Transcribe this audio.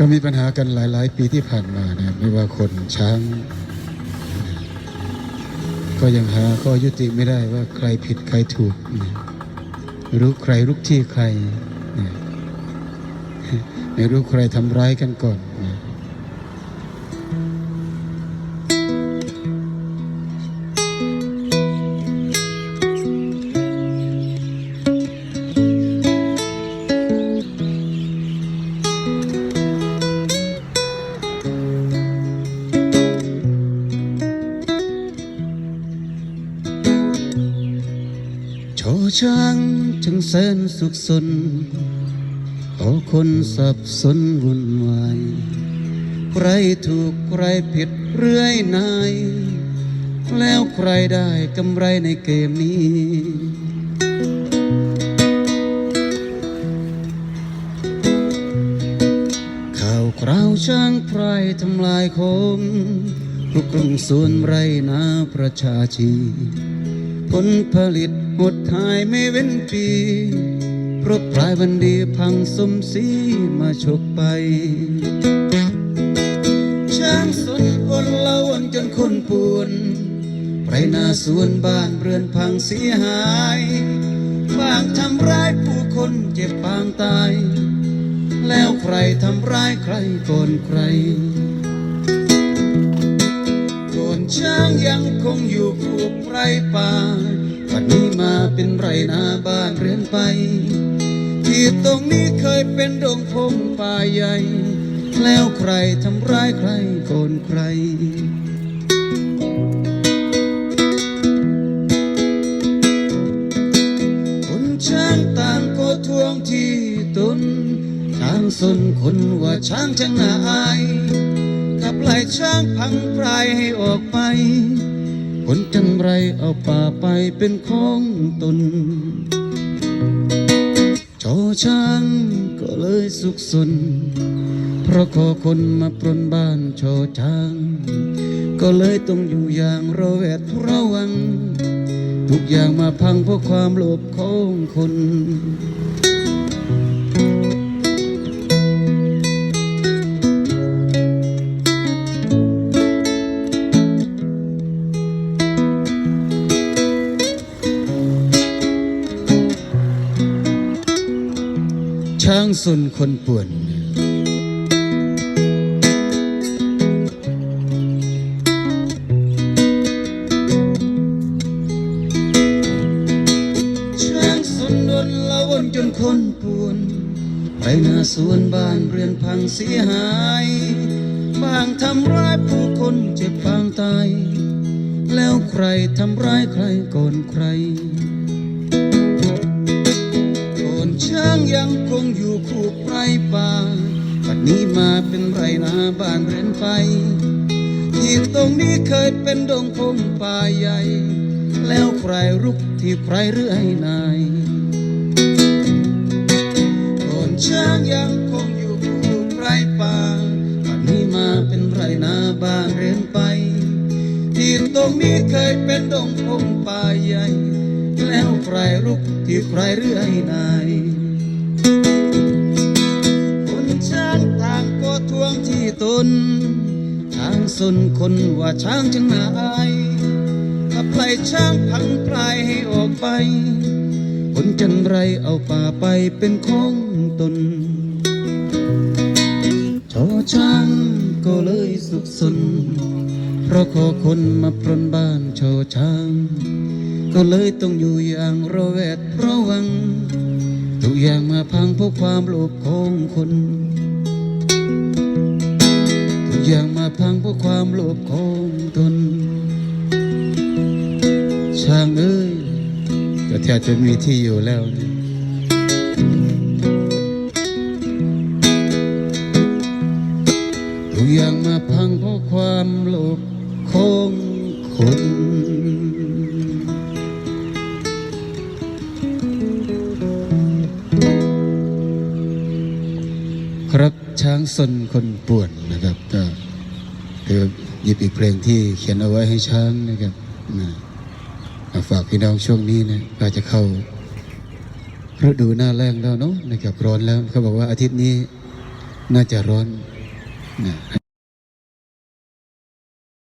ก็มีปัญหากันหลาย ๆ ปีที่ผ่านมานะไม่ว่าคนช้าง ก็ยังหาข้อยุติไม่ได้ว่าใครผิดใครถูกนะไม่รู้ใครลุกที่ใครนะไม่รู้ใครทำร้ายกันก่อนนะ ช่างจึงแสนสุขสนขอคนสับสนวุ่นวายใครถูกใครผิดเรื่อยนาย แล้วใครได้กำไรในเกมนี้ ข่าวคราวช่างไพรทำลายคงทุกกรุงส่วนไรนาประชาชีผลผลิต หดหายไม่เว้นปี เพราะปลายวันดีพังสมศรีมาฉกไป ช้างสนอนละวนจนคนปวนไรนาสวนบ้านเรือนพังเสียหาย บางทำร้ายผู้คนเจ็บบางตาย แล้วใครทำร้ายใครก่อนใครก่อนช้างยังคงอยู่คู่ไรป่าันนี้มาเป็นไรนาบ้านเรือนไป ที่ตรงนี้เคยเป็นดงพงป่าใหญ่ แล้วใครทำร้ายใครก่อนใครคนช้างต่างก็ทวงที่ตนช้างสนคนว่าช้างช่างนาอายขับไล่ช้างพังปลายให้ออกไป คนจันไรเอาป่าไปเป็นของตนชว์ช้างก็เลยสุขสน เพราะขอคนมาปรนบ้านชว์ช้าง ก็เลยต้องอยู่อย่างระแวดระวัง ทุกอย่างมาพังเพราะความโลภของคน ช้างสุนคนป่วน ช้างสุนดนละวนจนคนป่วนไปนาสวนบ้านเรือนพังเสียหาย บางทำร้ายผู้คนเจ็บบางตาย แล้วใครทำร้ายใครก่อนใคร คงอยู่คู่ไรป่าปัดนี้มาเป็นไรนาบ้านเรือนไป ที่ตรงนี้เคยเป็นดงพงป่าใหญ่ แล้วใครรุกที่ใครเรื่อยนายก่อนช้างยังคงอยู่คู่ไรป่าปัดนี้มาเป็นไรนาบ้านเรือนไป ที่ตรงนี้เคยเป็นดงพงป่าใหญ่ แล้วใครรุกที่ใครเรื่อยนาย สนคนว่าช้างจึงน่าอายขับไล่ช้างพังพลายให้ออกไป คนจันไรเอาป่าไปเป็นของตนชอช้างก็เลยสุขสน เพราะขอคนมาปรนบ้านชอช้าง ก็เลยต้องอยู่อย่างระแวดระวังทุกอย่างมาพังเพราะความโลภของคน อย่างมาพังเพราะความโลภของตน ช่างเอ้ยก็แทบจะมีที่อยู่แล้วนี่ทุกอย่างมาพังเพราะความโลภของคน สนคนป่วนนะครับ ก็คือหยิบอีกเพลงที่เขียนเอาไว้ให้ช้างนะครับนะมาฝากพี่น้องช่วงนี้นะก็จะเข้าฤดูหน้าแรงแล้วเนาะนะครับร้อนแล้วเขาบอกว่าอาทิตย์นี้น่าจะร้อนนะ